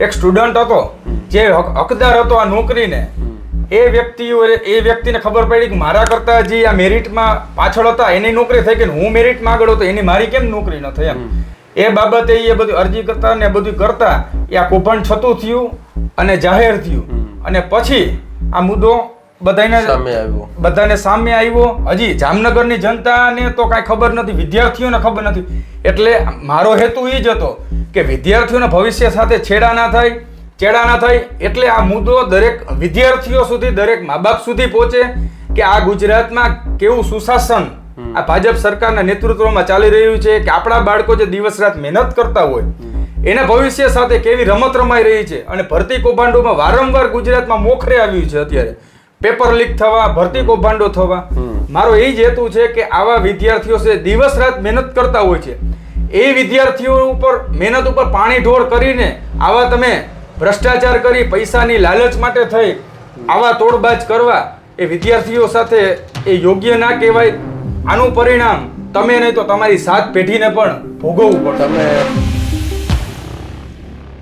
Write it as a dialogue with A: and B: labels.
A: એક સ્ટુડન્ટ હતો જે હક- હકદાર હતો આ નોકરીને. એ વ્યક્તિ એ વ્યક્તિને ખબર પડી કે મારા કરતા જે આ મેરિટમાં પાછળ હતા એની નોકરી થઈ ગઈ હું મેરિટમાં આગળ હતો એની મારી કેમ નોકરી ન થઈ એમ? એ બાબતે એ બધું અરજી કરતા ને બધું કરતા એ આ કૌભાંડ છતું થયું અને જાહેર થયું. અને પછી આ મુદ્દો બધાને
B: સામે આવ્યો.
A: બધાને સામે આવ્યો. હજી જામનગરની જનતાને તો કાંઈ ખબર નથી વિદ્યાર્થીઓને ખબર નથી. એટલે મારો હેતુ એ જ હતો કે વિદ્યાર્થીઓના ભવિષ્ય સાથે છેડા ના થાય ચેડા ના થાય. એટલે આ મુદ્દો દરેક વિદ્યાર્થીઓ સુધી દરેક મા બાપ સુધી પહોંચે કે આ ગુજરાતમાં કેવું સુશાસન આ ભાજપ સરકારના નેતૃત્વમાં ચાલી રહ્યું છે કે આપણા બાળકો જે દિવસ રાત મહેનત કરતા હોય એના ભવિષ્ય સાથે કેવી રમત રમાઈ રહી છે. અને ભરતી કૌભાંડોમાં વારંવાર ગુજરાતમાં મોખરે આવ્યું છે અત્યારે. પેપર લીક થવા ભરતી કૌભાંડો થવા. મારો એ જ હેતુ છે કે આવા વિદ્યાર્થીઓ છે દિવસ રાત મહેનત કરતા હોય છે. એ વિદ્યાર્થીઓ ઉપર મહેનત ઉપર પાણી ઢોળ કરીને આવા તમે ભ્રષ્ટાચાર કરી પૈસાની લાલચ માટે થઈ આવા તોડબાજ કરવા એ વિદ્યાર્થીઓ સાથે એ યોગ્ય ના કહેવાય. આનું પરિણામ તમે નહીં તો તમારી સાત પેઢીને પણ ભોગવવું પડે
B: તમે